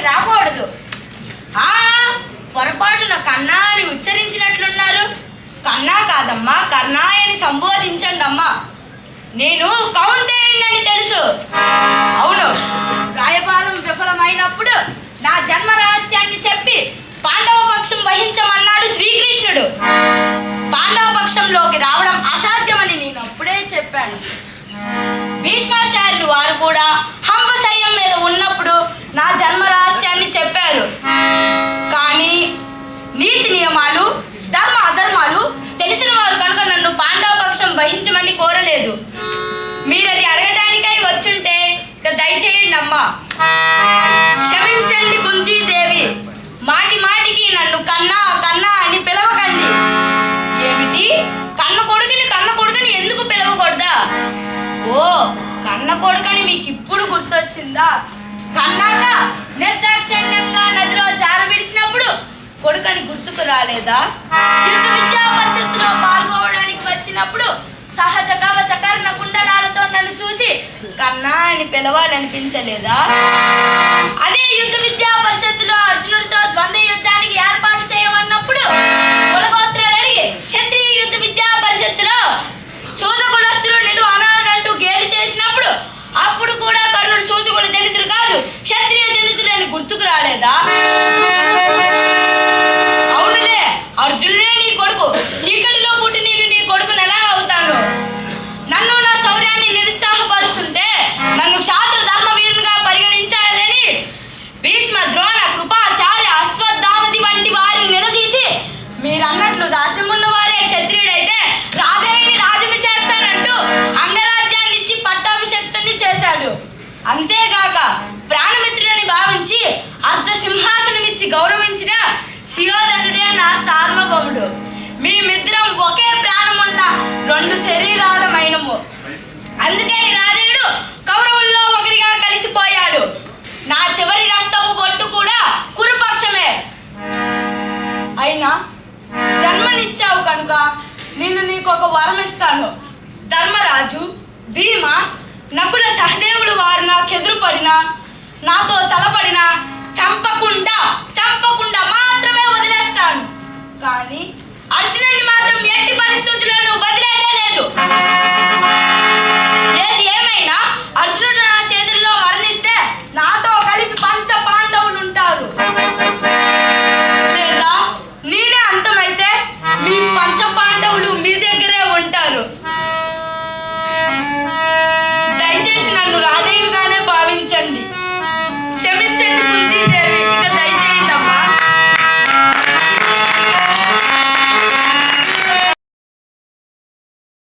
నోటికి రాకూడదు. ఆ పొరపాటున కన్నా అని ఉచ్చరించినట్లున్నారు. కన్నా కాదమ్మా కన్నా అని సంబోధించండి అమ్మా నేను కౌంతేయుడిని తెలుసు. అవును రాయబారం విఫలమైనప్పుడు నా జన్మ రహస్యాన్ని చెప్పి పాండవ పక్షం వహించమన్నాడు శ్రీకృష్ణుడు. పాండవ పక్షంలోకి రావడం అసాధ్యమని నేను అప్పుడే చెప్పాను. భీష్మాచార్యులు వారు కూడా హంపశయ్యం మీద ఉన్నప్పుడు నా జన్మ వహించమని కోరలేదు. మీరు అది అడగటానికై వచ్చుంటే ఇక దయచేయండి అమ్మా. క్షమించండి కుంతీదేవి. మాటి మాటికి నన్ను కన్నా కన్నా అని పిలవకండి. ఏమిటి? కన్న కొడుకుని కన్న కొడుకుని ఎందుకు పిలవకూడదా? ఓ కన్న కొడుకని మీకు ఇప్పుడు గుర్తొచ్చిందా? కన్నాక నిర్దాక్షిణ్యంగా నదిలో జార విడిచినప్పుడు కొడుకని గుర్తుకు రాలేదా? యుద్ధ వచ్చినప్పుడు సహజ కవచకర్ణ కుండలాలతో నన్ను చూసి కన్నా అని పిలవాలనిపించలేదా? అదే యుద్ధ విద్యా పరిషత్తులో అర్జునుడితో ద్వంద్వ యుద్ధానికి ఏర్పాటు చేయమన్నప్పుడు కులగోత్రాలు అడిగి క్షత్రియ యుద్ధ విద్యా పరిషత్తులో చూద కులస్తులు నిలువ అనాడంటూ గేలి చేసినప్పుడు అప్పుడు కూడా కర్ణుడు సూతుకుల జనితుడు కాదు క్షత్రియ జనితుడు అని గుర్తుకు రాలేదా? అంతేగాక ప్రాణమిత్రుడని భావించి అర్ధ సింహాసనం ఇచ్చి గౌరవించిన శియోధనుడే నా సార్వభౌముడు. మేమిద్దరం ఒకే ప్రాణమున్న రెండు శరీరాలమైనము. అందుకే రాధేయుడు కౌరవుల్లో ఒకటిగా కలిసిపోయాడు. నా చివరి రక్తపు బొట్టు కూడా కురుపక్షమే. అయినా జన్మనిచ్చావు కనుక నిన్ను నీకు ఒక వరం ఇస్తాను ధర్మరాజు భీమ నకుల సహదేవుడు వారు నాకు ఎదురుపడినా నాతో